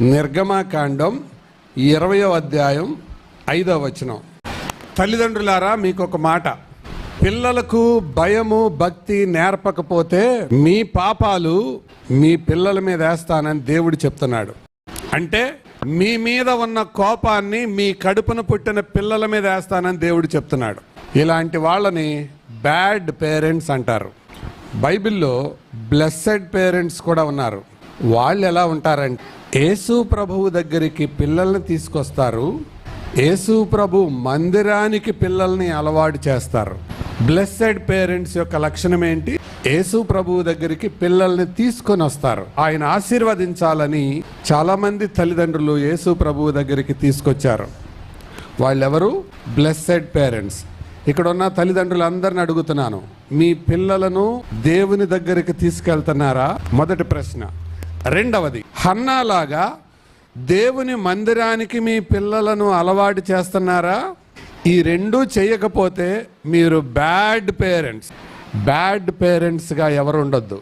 నిర్గమాకాండం ఇరవయో అధ్యాయం ఐదవ వచనం. తల్లిదండ్రులారా మీకు ఒక మాట. పిల్లలకు భయము భక్తి నేర్పకపోతే మీ పాపాలు మీ పిల్లల మీద వేస్తానని దేవుడు చెప్తున్నాడు. అంటే మీ మీద ఉన్న కోపాన్ని మీ కడుపున పుట్టిన పిల్లల మీద వేస్తానని దేవుడు చెప్తున్నాడు. ఇలాంటి వాళ్ళని బ్యాడ్ పేరెంట్స్ అంటారు. బైబిల్లో బ్లెస్సెడ్ పేరెంట్స్ కూడా ఉన్నారు. వాళ్ళు ఎలా ఉంటారంటే యేసు ప్రభువు దగ్గరికి పిల్లల్ని తీసుకొస్తారు. యేసు ప్రభు మందిరానికి పిల్లల్ని అలవాటు చేస్తారు. బ్లెస్సెడ్ పేరెంట్స్ యొక్క లక్షణం ఏంటి? యేసు ప్రభువు దగ్గరికి పిల్లల్ని తీసుకొని వస్తారు. ఆయన ఆశీర్వదించాలని చాలామంది తల్లిదండ్రులు యేసు ప్రభువు దగ్గరికి తీసుకొచ్చారు. వాళ్ళెవరు? Blessed parents. ఇక్కడ ఉన్న తల్లిదండ్రులందరిని అడుగుతున్నాను. మీ పిల్లలను దేవుని దగ్గరికి తీసుకెళ్తున్నారా? మొదటి ప్రశ్న. రెండవది హన్నాలాగా దేవుని మందిరానికి మీ పిల్లలను అలవాటు చేస్తున్నారా? ఈ రెండు చేయకపోతే మీరు బ్యాడ్ పేరెంట్స్. బ్యాడ్ పేరెంట్స్గా ఎవరు ఉండొద్దు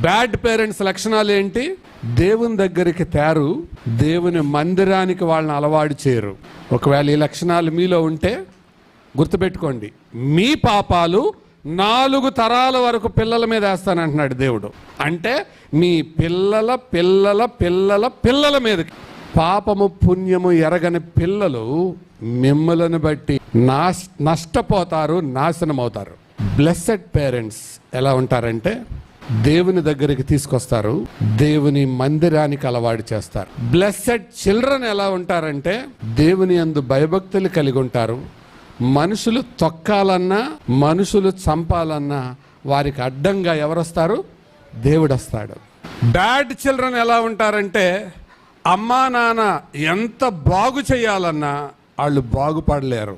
బ్యాడ్ పేరెంట్స్ లక్షణాలు ఏంటి? దేవుని దగ్గరికి తేరు దేవుని మందిరానికి వాళ్ళని అలవాటు చేయరు. ఒకవేళ ఈ లక్షణాలు మీలో ఉంటే గుర్తుపెట్టుకోండి. మీ పాపాలు నాలుగు తరాల వరకు పిల్లల మీద వేస్తానంటున్నాడు దేవుడు. అంటే మీ పిల్లల పిల్లల పిల్లల పిల్లల మీద పాపము పుణ్యము ఎరగని పిల్లలు మిమ్మలను బట్టి నాశ నష్టపోతారు నాశనం అవుతారు బ్లెస్సెడ్ పేరెంట్స్ ఎలా ఉంటారంటే దేవుని దగ్గరికి తీసుకొస్తారు దేవుని మందిరానికి అలవాటు చేస్తారు. బ్లెస్సెడ్ చిల్డ్రన్ ఎలా ఉంటారంటే దేవుని అందు భయభక్తులు కలిగి ఉంటారు మనుషులు తొక్కాలన్నా మనుషులు చంపాలన్నా వారికి అడ్డంగా ఎవరు వస్తారు దేవుడు వస్తాడు బ్యాడ్ చిల్డ్రన్ ఎలా ఉంటారంటే అమ్మా నాన్న ఎంత బాగు చేయాలన్నా వాళ్ళు బాగుపడలేరు.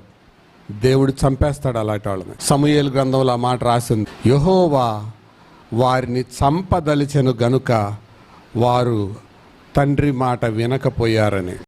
దేవుడు చంపేస్తాడు అలాంటి వాళ్ళని. సమూయేలు గ్రంథంలో ఆ మాట రాసింది. యహోవా వారిని చంపదలిచెను గనుక వారు తండ్రి మాట వినకపోయారని.